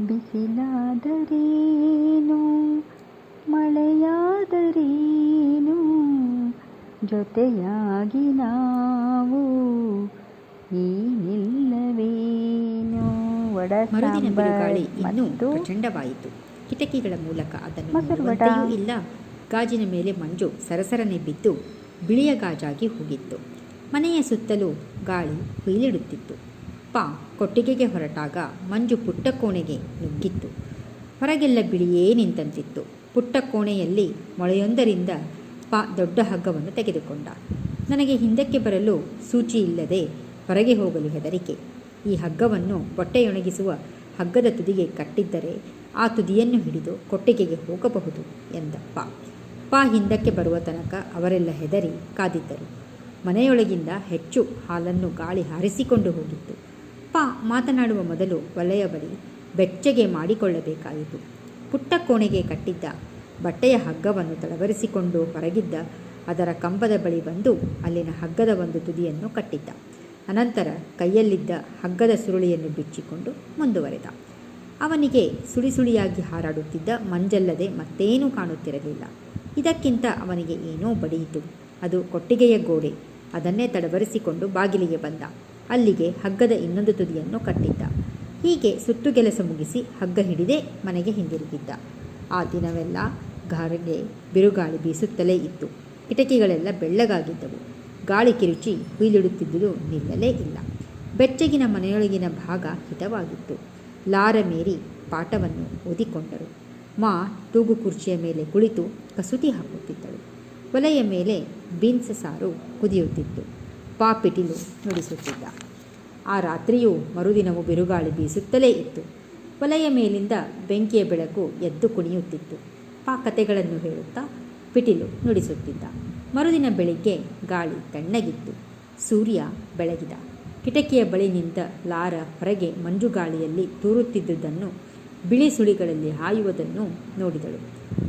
ಬಿಸಿಲಾದರೇನು? ಮಳೆಯಾದರೇನು? ಜೊತೆಯಾಗಿ ನಾವು ಈ ನಿಲ್ಲವೇನು ವಡ ಮರುದಿನ ಬಿರುಗಾಳಿ ಇನ್ನೂ ಪ್ರಚಂಡವಾಯಿತು. ಕಿಟಕಿಗಳ ಮೂಲಕ ಅದನ್ನು ನೋಡುವಂತೆಯೂ ಇಲ್ಲ. ಗಾಜಿನ ಮೇಲೆ ಮಂಜು ಸರಸರನೆ ಬಿದ್ದು ಬಿಳಿಯ ಗಾಜಾಗಿ ಹೋಗಿತ್ತು. ಮನೆಯ ಸುತ್ತಲೂ ಗಾಳಿ ಹುಯಿಲಿಡುತ್ತಿತ್ತು ಪಾ ಕೊಟ್ಟಿಗೆಗೆ ಹೊರಟಾಗ ಮಂಜು ಪುಟ್ಟ ಕೋಣೆಗೆ ನುಗ್ಗಿತ್ತು. ಹೊರಗೆಲ್ಲ ಬಿಳಿಯೇ ನಿಂತಂತಿತ್ತು. ಪುಟ್ಟ ಕೋಣೆಯಲ್ಲಿ ಮೊಳೆಯೊಂದರಿಂದ ಪಾ ದೊಡ್ಡ ಹಗ್ಗವನ್ನು ತೆಗೆದುಕೊಂಡ. ನನಗೆ ಹಿಂದಕ್ಕೆ ಬರಲು ಸೂಚಿ ಇಲ್ಲದೆ ಹೊರಗೆ ಹೋಗಲು ಹೆದರಿಕೆ. ಈ ಹಗ್ಗವನ್ನು ಬೊಟ್ಟೆಯೊಣಗಿಸುವ ಹಗ್ಗದ ತುದಿಗೆ ಕಟ್ಟಿದ್ದರೆ ಆ ತುದಿಯನ್ನು ಹಿಡಿದು ಕೊಟ್ಟಿಗೆಗೆ ಹೋಗಬಹುದು ಎಂದಪ್ಪ. ಪಾ ಹಿಂದಕ್ಕೆ ಬರುವ ತನಕ ಅವರೆಲ್ಲ ಹೆದರಿ ಕಾದಿದ್ದರು. ಮನೆಯೊಳಗಿಂದ ಹೆಚ್ಚು ಹಾಲನ್ನು ಗಾಳಿ ಹಾರಿಸಿಕೊಂಡು ಹೋಗಿತ್ತು. ಮಾತನಾಡುವ ಮೊದಲು ಒಲೆಯ ಬಳಿ ಬೆಚ್ಚಗೆ ಮಾಡಿಕೊಳ್ಳಬೇಕಾಯಿತು. ಪುಟ್ಟ ಕೋಣೆಗೆ ಕಟ್ಟಿದ್ದ ಬಟ್ಟೆಯ ಹಗ್ಗವನ್ನು ತಳವರಿಸಿಕೊಂಡು ಹೊರಗಿದ್ದ ಅದರ ಕಂಬದ ಬಳಿ ಬಂದು ಅಲ್ಲಿನ ಹಗ್ಗದ ಒಂದು ತುದಿಯನ್ನು ಕಟ್ಟಿದ್ದ. ಅನಂತರ ಕೈಯಲ್ಲಿದ್ದ ಹಗ್ಗದ ಸುರುಳಿಯನ್ನು ಬಿಚ್ಚಿಕೊಂಡು ಮುಂದುವರೆದ. ಅವನಿಗೆ ಸುಳಿ ಸುಳಿಯಾಗಿ ಹಾರಾಡುತ್ತಿದ್ದ ಮಂಜಲ್ಲದೆ ಮತ್ತೇನೂ ಕಾಣುತ್ತಿರಲಿಲ್ಲ. ಇದಕ್ಕಿಂತ ಅವನಿಗೆ ಏನೋ ಬಡಿಯಿತು. ಅದು ಕೊಟ್ಟಿಗೆಯ ಗೋಡೆ. ಅದನ್ನೇ ತಡವರಿಸಿಕೊಂಡು ಬಾಗಿಲಿಗೆ ಬಂದ. ಅಲ್ಲಿಗೆ ಹಗ್ಗದ ಇನ್ನೊಂದು ತುದಿಯನ್ನು ಕಟ್ಟಿದ್ದ. ಹೀಗೆ ಸುತ್ತುಗೆಲಸ ಮುಗಿಸಿ ಹಗ್ಗ ಹಿಡಿದೇ ಮನೆಗೆ ಹಿಂದಿರುಗಿದ್ದ. ಆ ದಿನವೆಲ್ಲ ಗಾರಿಗೆ ಬಿರುಗಾಳಿ ಬೀಸುತ್ತಲೇ ಇತ್ತು. ಕಿಟಕಿಗಳೆಲ್ಲ ಬೆಳ್ಳಗಾಗಿದ್ದವು. ಗಾಳಿ ಕಿರುಚಿ ಹುಯಿಲಿಡುತ್ತಿದ್ದುದು ನಿಲ್ಲಲೇ ಇಲ್ಲ. ಬೆಚ್ಚಗಿನ ಮನೆಯೊಳಗಿನ ಭಾಗ ಹಿತವಾಗಿತ್ತು. ಲಾರ ಮೇರಿ ಪಾಠವನ್ನು ಓದಿಕೊಂಡರು. ಮಾ ತೂಗು ಕುರ್ಚಿಯ ಮೇಲೆ ಕುಳಿತು ಕಸೂತಿ ಹಾಕುತ್ತಿದ್ದಳು. ಒಲೆಯ ಮೇಲೆ ಬೀನ್ಸ್ ಸಾರು ಕುದಿಯುತ್ತಿತ್ತು. ಪಾ ಪಿಟಿಲು ನುಡಿಸುತ್ತಿದ್ದ. ಆ ರಾತ್ರಿಯೂ ಮರುದಿನವೂ ಬಿರುಗಾಳಿ ಬೀಸುತ್ತಲೇ ಇತ್ತು. ಒಲೆಯ ಮೇಲಿಂದ ಬೆಂಕಿಯ ಬೆಳಕು ಎದ್ದು ಕುಣಿಯುತ್ತಿತ್ತು. ಪಾಕತೆಗಳನ್ನು ಹೇಳುತ್ತಾ ಪಿಟಿಲು ನುಡಿಸುತ್ತಿದ್ದ. ಮರುದಿನ ಬೆಳಿಗ್ಗೆ ಗಾಳಿ ತಣ್ಣಗಿತ್ತು. ಸೂರ್ಯ ಬೆಳಗಿದ. ಕಿಟಕಿಯ ಬಳಿ ನಿಂತ ಲಾರ ಹೊರಗೆ ಮಂಜುಗಾಳಿಯಲ್ಲಿ ತೂರುತ್ತಿದ್ದುದನ್ನು ಬಿಳಿ ಸುಳಿಗಳಲ್ಲಿ ಹಾಯುವುದನ್ನು ನೋಡಿದಳು.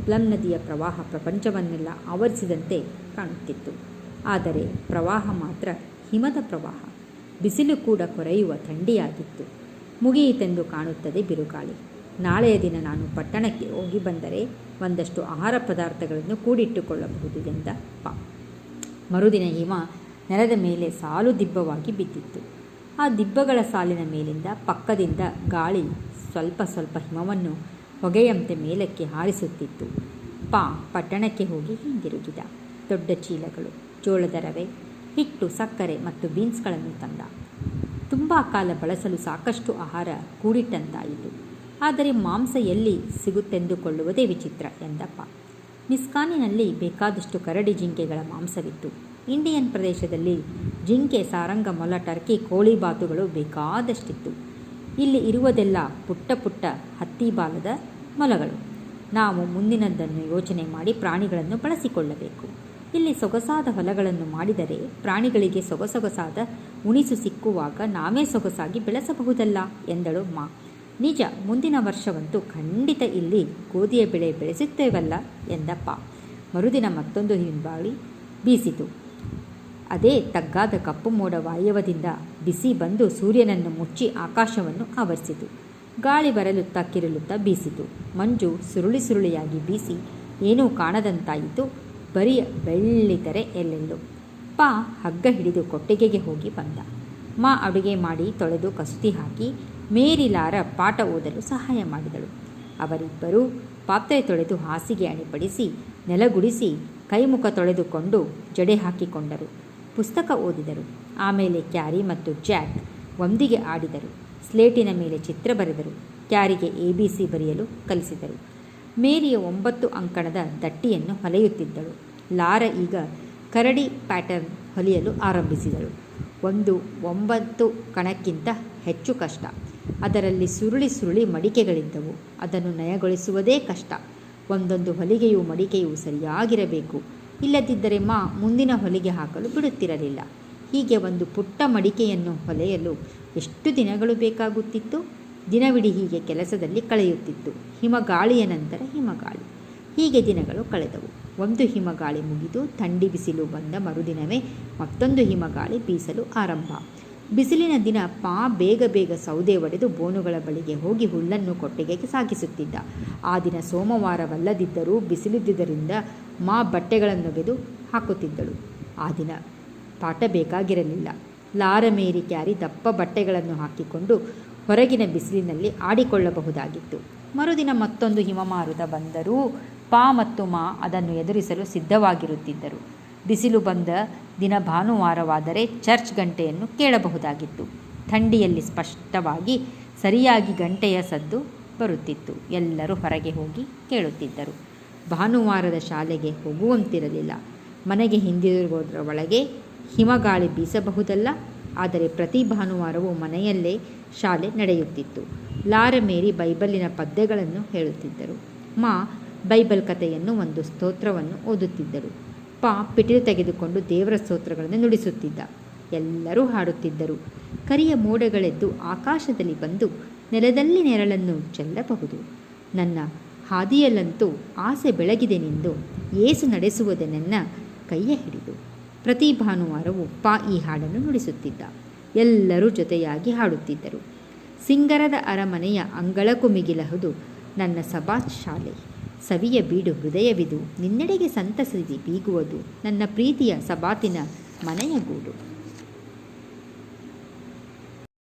ಪ್ಲಮ್ ನದಿಯ ಪ್ರವಾಹ ಪ್ರಪಂಚವನ್ನೆಲ್ಲ ಆವರಿಸಿದಂತೆ ಕಾಣುತ್ತಿತ್ತು. ಆದರೆ ಪ್ರವಾಹ ಮಾತ್ರ ಹಿಮದ ಪ್ರವಾಹ. ಬಿಸಿಲು ಕೂಡ ಕೊರೆಯುವ ಥಂಡಿಯಾಗಿತ್ತು. ಮುಗಿಯಿತೆಂದು ಕಾಣುತ್ತದೆ ಬಿರುಗಾಳಿ. ನಾಳೆಯ ದಿನ ನಾನು ಪಟ್ಟಣಕ್ಕೆ ಹೋಗಿ ಬಂದರೆ ಒಂದಷ್ಟು ಆಹಾರ ಪದಾರ್ಥಗಳನ್ನು ಕೂಡಿಟ್ಟುಕೊಳ್ಳಬಹುದು ಎಂದ ಪಾ. ಮರುದಿನ ಹಿಮ ನೆಲದ ಮೇಲೆ ಸಾಲು ದಿಬ್ಬವಾಗಿ ಬಿದ್ದಿತ್ತು. ಆ ದಿಬ್ಬಗಳ ಸಾಲಿನ ಮೇಲಿಂದ ಪಕ್ಕದಿಂದ ಗಾಳಿ ಸ್ವಲ್ಪ ಸ್ವಲ್ಪ ಹಿಮವನ್ನು ಹೊಗೆಯಂತೆ ಮೇಲಕ್ಕೆ ಹಾರಿಸುತ್ತಿತ್ತು. ಪಾ, ಪಟ್ಟಣಕ್ಕೆ ಹೋಗಿ ಹಿಂದಿರುಗಿದ. ದೊಡ್ಡ ಚೀಲಗಳು. ಜೋಳದ ರವೆ, ಹಿಟ್ಟು, ಸಕ್ಕರೆ ಮತ್ತು ಬೀನ್ಸ್ಗಳನ್ನು ತಂದ. ತುಂಬ ಕಾಲ ಬಳಸಲು ಸಾಕಷ್ಟು ಆಹಾರ ಕೂಡಿಟ್ಟಂತಾಯಿತು. ಆದರೆ ಮಾಂಸ ಎಲ್ಲಿ ಸಿಗುತ್ತೆಂದುಕೊಳ್ಳುವುದೇ ವಿಚಿತ್ರ ಎಂದಪ್ಪ. ಮಿಸ್ಕಾನಿನಲ್ಲಿ ಬೇಕಾದಷ್ಟು ಕರಡಿ ಜಿಂಕೆಗಳ ಮಾಂಸವಿತ್ತು. ಇಂಡಿಯನ್ ಪ್ರದೇಶದಲ್ಲಿ ಜಿಂಕೆ ಸಾರಂಗ ಮೊಲ ಟರ್ಕಿ, ಕೋಳಿ ಬಾತುಗಳು ಬೇಕಾದಷ್ಟಿತ್ತು. ಇಲ್ಲಿ ಇರುವುದೆಲ್ಲ ಪುಟ್ಟ ಪುಟ್ಟ ಹತ್ತಿ ಬಾಲದ ಮೊಲಗಳು. ನಾವು ಮುಂದಿನದನ್ನು ಯೋಚನೆ ಮಾಡಿ ಪ್ರಾಣಿಗಳನ್ನು ಬಳಸಿಕೊಳ್ಳಬೇಕು. ಇಲ್ಲಿ ಸೊಗಸಾದ ಹೊಲಗಳನ್ನು ಮಾಡಿದರೆ ಪ್ರಾಣಿಗಳಿಗೆ ಸೊಗಸೊಗಸಾದ ಉಣಿಸು ಸಿಕ್ಕುವಾಗ ನಾವೇ ಸೊಗಸಾಗಿ ಬೆಳೆಸಬಹುದಲ್ಲ? ಎಂದಳು ಮಾ. ನಿಜ, ಮುಂದಿನ ವರ್ಷವಂತೂ ಖಂಡಿತ ಇಲ್ಲಿ ಗೋಧಿಯ ಬೆಳೆ ಬೆಳೆಸುತ್ತೇವಲ್ಲ? ಎಂದಪ್ಪ ಮರುದಿನ ಮತ್ತೊಂದು ಹಿಂಬಾಳಿ ಬೀಸಿತು. ಅದೇ ತಗ್ಗಾದ ಕಪ್ಪು ಮೋಡ ವಾಯವದಿಂದ ಬಿಸಿ ಬಂದು ಸೂರ್ಯನನ್ನು ಮುಚ್ಚಿ ಆಕಾಶವನ್ನು ಆವರಿಸಿತು. ಗಾಳಿ ಬರಲುತ್ತಾ ಕಿರಲುತ್ತಾ ಬೀಸಿತು. ಮಂಜು ಸುರುಳಿ ಸುರುಳಿಯಾಗಿ ಬೀಸಿ, ಏನೂ ಕಾಣದಂತಾಯಿತು. ಬರಿಯ ಬೆಳ್ಳಿದರೆ ಎಲ್ಲೆಲ್ಲೂ ಪ ಹಗ್ಗ ಹಿಡಿದು ಕೊಟ್ಟಿಗೆಗೆ ಹೋಗಿ ಬಂದ. ಮಾ ಅಡುಗೆ ಮಾಡಿ ತೊಳೆದು ಕಸೂತಿ ಹಾಕಿ ಮೇರಿಲಾರ ಪಾಠ ಓದಲು ಸಹಾಯ ಮಾಡಿದಳು. ಅವರಿಬ್ಬರೂ ಪಾತ್ರೆ ತೊಳೆದು ಹಾಸಿಗೆ ಅಣಿಪಡಿಸಿ, ನೆಲಗುಡಿಸಿ, ಕೈಮುಖ ತೊಳೆದುಕೊಂಡು ಜಡೆ ಹಾಕಿಕೊಂಡರು. ಪುಸ್ತಕ ಓದಿದರು. ಆಮೇಲೆ ಕ್ಯಾರಿ ಮತ್ತು ಜ್ಯಾಕ್ ಒಂದಿಗೆ ಆಡಿದರು. ಸ್ಲೇಟಿನ ಮೇಲೆ ಚಿತ್ರ ಬರೆದರು. ಕ್ಯಾರಿಗೆ ಎ ಬಿ ಸಿ ಬರೆಯಲು ಕಲಿಸಿದರು. ಮೇರಿಯ ಒಂಬತ್ತು ಅಂಕಣದ ದಟ್ಟಿಯನ್ನು ಹೊಲೆಯುತ್ತಿದ್ದಳು. ಲಾರ ಈಗ ಕರಡಿ ಪ್ಯಾಟರ್ನ್ ಹೊಲಿಯಲು ಆರಂಭಿಸಿದಳು. ಒಂದು ಒಂಬತ್ತು ಕಣಕ್ಕಿಂತ ಹೆಚ್ಚು ಕಷ್ಟ. ಅದರಲ್ಲಿ ಸುರುಳಿ ಸುರುಳಿ ಮಡಿಕೆಗಳಿದ್ದವು. ಅದನ್ನು ನಯಗೊಳಿಸುವುದೇ ಕಷ್ಟ. ಒಂದೊಂದು ಹೊಲಿಗೆಯೂ ಮಡಿಕೆಯೂ ಸರಿಯಾಗಿರಬೇಕು. ಇಲ್ಲದಿದ್ದರೆ ಮಾ ಮುಂದಿನ ಹೊಲಿಗೆ ಹಾಕಲು ಬಿಡುತ್ತಿರಲಿಲ್ಲ. ಹೀಗೆ ಒಂದು ಪುಟ್ಟ ಮಡಿಕೆಯನ್ನು ಹೊಲೆಯಲು ಎಷ್ಟು ದಿನಗಳು ಬೇಕಾಗುತ್ತಿತ್ತು? ದಿನವಿಡೀ ಹೀಗೆ ಕೆಲಸದಲ್ಲಿ ಕಳೆಯುತ್ತಿತ್ತು. ಹಿಮಗಾಳಿಯ ನಂತರ ಹಿಮಗಾಳಿ. ಹೀಗೆ ದಿನಗಳು ಕಳೆದವು. ಒಂದು ಹಿಮಗಾಳಿ ಮುಗಿದು ಥಂಡಿ ಬಿಸಿಲು ಬಂದ ಮರುದಿನವೇ ಮತ್ತೊಂದು ಹಿಮಗಾಳಿ ಬೀಸಲು ಆರಂಭ. ಬಿಸಿಲಿನ ದಿನ ಪಾ ಬೇಗ ಬೇಗ ಸೌದೆ ಒಡೆದು ಬೋನುಗಳ ಬಳಿಗೆ ಹೋಗಿ ಹುಲ್ಲನ್ನು ಕೊಟ್ಟಿಗೆಗೆ ಸಾಗಿಸುತ್ತಿದ್ದ. ಆ ದಿನ ಸೋಮವಾರವಲ್ಲದಿದ್ದರೂ ಬಿಸಿಲಿದ್ದುದರಿಂದ ಮಾ ಬಟ್ಟೆಗಳನ್ನು ಬಟ್ಟೆಗಳನ್ನೊಗೆದು ಹಾಕುತ್ತಿದ್ದಳು. ಆ ದಿನ ಪಾಠ ಬೇಕಾಗಿರಲಿಲ್ಲ. ಲಾರ ಮೇರಿ ಕ್ಯಾರಿ ದಪ್ಪ ಬಟ್ಟೆಗಳನ್ನು ಹಾಕಿಕೊಂಡು ಹೊರಗಿನ ಬಿಸಿಲಿನಲ್ಲಿ ಆಡಿಕೊಳ್ಳಬಹುದಾಗಿತ್ತು. ಮರುದಿನ ಮತ್ತೊಂದು ಹಿಮಮಾರುತ ಬಂದರೂ ಪಾ ಮತ್ತು ಮಾ ಅದನ್ನು ಎದುರಿಸಲು ಸಿದ್ಧವಾಗಿರುತ್ತಿದ್ದರು. ಬಿಸಿಲು ಬಂದ ದಿನ ಭಾನುವಾರವಾದರೆ ಚರ್ಚ್ ಗಂಟೆಯನ್ನು ಕೇಳಬಹುದಾಗಿತ್ತು. ಥಂಡಿಯಲ್ಲಿ ಸ್ಪಷ್ಟವಾಗಿ ಸರಿಯಾಗಿ ಗಂಟೆಯ ಸದ್ದು ಬರುತ್ತಿತ್ತು. ಎಲ್ಲರೂ ಹೊರಗೆ ಹೋಗಿ ಕೇಳುತ್ತಿದ್ದರು. ಭಾನುವಾರದ ಶಾಲೆಗೆ ಹೋಗುವಂತಿರಲಿಲ್ಲ. ಮನೆಗೆ ಹಿಂದಿರುವುದರ ಒಳಗೆ ಹಿಮಗಾಳಿ ಬೀಸಬಹುದಲ್ಲ, ಆದರೆ ಪ್ರತಿ ಭಾನುವಾರವೂ ಮನೆಯಲ್ಲೇ ಶಾಲೆ ನಡೆಯುತ್ತಿತ್ತು. ಲಾರ ಮೇರಿ ಬೈಬಲಿನ ಪದ್ಯಗಳನ್ನು ಹೇಳುತ್ತಿದ್ದರು. ಮಾ ಬೈಬಲ್ ಕಥೆಯನ್ನು ಒಂದು ಸ್ತೋತ್ರವನ್ನು ಓದುತ್ತಿದ್ದರು. ಪಾ ಪಿಟೀಲು ತೆಗೆದುಕೊಂಡು ದೇವರ ಸ್ತೋತ್ರಗಳನ್ನು ನುಡಿಸುತ್ತಿದ್ದ. ಎಲ್ಲರೂ ಹಾಡುತ್ತಿದ್ದರು. ಕರಿಯ ಮೋಡಗಳೆದ್ದು ಆಕಾಶದಲ್ಲಿ ಬಂದು ನೆಲದಲ್ಲಿ ನೆರಳನ್ನು ಚೆಲ್ಲಬಹುದು. ನನ್ನ ಹಾದಿಯಲ್ಲಂತೂ ಆಸೆ ಬೆಳಗಿದೆನೆಂದು ಏಸು ನಡೆಸುವುದೆನ್ನ ಕೈಯ ಹಿಡಿದು. ಪ್ರತಿ ಭಾನುವಾರವೂ ಪಾ ಈ ಹಾಡನ್ನು ನುಡಿಸುತ್ತಿದ್ದ. ಎಲ್ಲರೂ ಜೊತೆಯಾಗಿ ಹಾಡುತ್ತಿದ್ದರು. ಸಿಂಗರದ ಅರಮನೆಯ ಅಂಗಳಕ್ಕೂ ಮಿಗಿಲಹುದು ನನ್ನ ಸಭಾ ಶಾಲೆ ಸವಿಯ ಬೀಡು ಹೃದಯವಿದು. ನಿನ್ನೆಡೆಗೆ ಸಂತಸದಿ ಬೀಗುವುದು. ನನ್ನ ಪ್ರೀತಿಯ ಸಬಾತಿನ ಮನೆಯ ಗೂಡು.